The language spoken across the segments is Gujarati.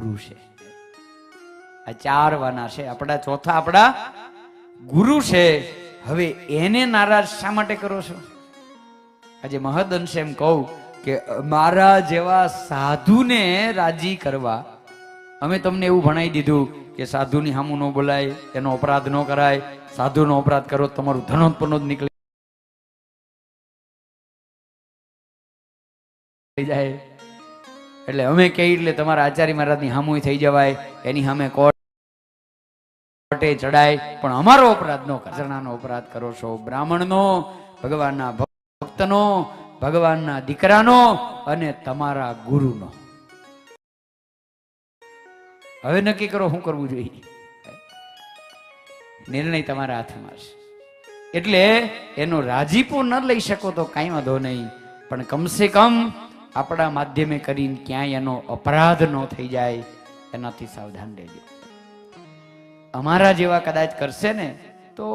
ગુરુ છે. આ ચાર વાના છે. આપણા ચોથા આપણા ગુરુ છે. હવે એને નારાજ શા માટે કરો છો? આજે મહદ અંશે એમ કહું કે મારા જેવા સાધુને રાજી કરવા. અમે તમને એવું ભણાવી દીધું કે સાધુની સામું ન બોલાય, એનો અપરાધ ન કરાય. સાધુનો અપરાધ કરો તમારું ધનોત્પન્ન જ નીકળી. જાય. એટલે અમે કહીએ એટલે તમારા આચાર્ય મહારાજની હામુય થઈ જવાય, એની સામે કોર્ટે ચડાય. પણ અમારો અપરાધ નો કરણાનો અપરાધ કરો છો. બ્રાહ્મણનો, ભગવાનના ભક્તનો, ભગવાનના દીકરાનો અને તમારા ગુરુનો. હવે નક્કી કરો શું કરવું જોઈએ. નિર્ણય તમારા હાથમાં છે. એટલે એનો રાજીપો ન લઈ શકો તો કાંઈ વાંધો નહીં. પણ કમસે કમ આપણા માધ્યમે કરીને ક્યાંય એનો અપરાધ ન થઈ જાય, એનાથી સાવધાન રહેજો. અમારા જેવા કદાચ કરશે ને, તો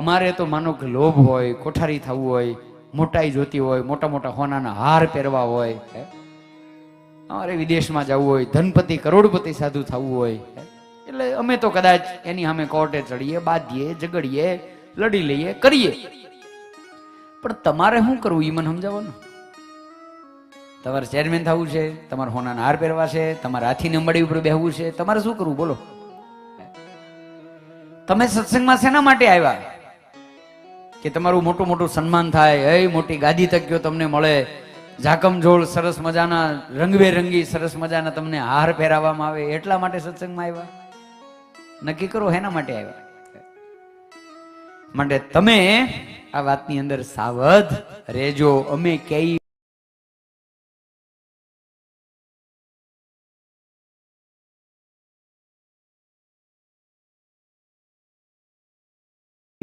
અમારે તો માનો કે લોભ હોય, કોઠારી થવું હોય, મોટાઈ જોતી હોય, મોટા મોટા હોનાના હાર પહેરવા હોય અમારે વિદેશમાં જવું હોય, ધનપતિ, કરોડપતિ સાધુ થવું હોય એટલે અમે તો કદાચ એની સામે કોર્ટે ચડીએ, બાંધીએ, ઝઘડીએ, લડી લઈએ, કરીએ. પણ તમારે શું કરવું એ મને સમજાવવાનું તમારે ચેરમેન થવું છે, તમારે હોનાના હાર પહેરવા છે, તમારે હાથીને અંબાડી ઉપર બેહવું છે, તમારે શું કરવું બોલો? તમે સત્સંગમાં શેના માટે આવ્યા? કે તમારું મોટું મોટું સન્માન થાય એ મોટી ગાદી તક્યો તમને મળે ઝાકમઝોળ સરસ મજાના, રંગબેરંગી સરસ મજાના તમને હાર પહેરાવવામાં આવે, એટલા માટે સત્સંગમાં આવ્યા? નક્કી કરો એના માટે આવ્યા? માટે તમે આ વાતની અંદર સાવધ રહેજો, અમે કઈ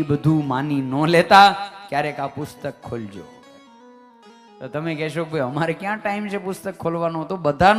બધું માની ન લેતા ક્યારેક આ પુસ્તક ખોલજો. તો તમે કહેશો ભાઈ, અમારે ક્યાં ટાઈમ છે પુસ્તક ખોલવાનો? તો બધાનો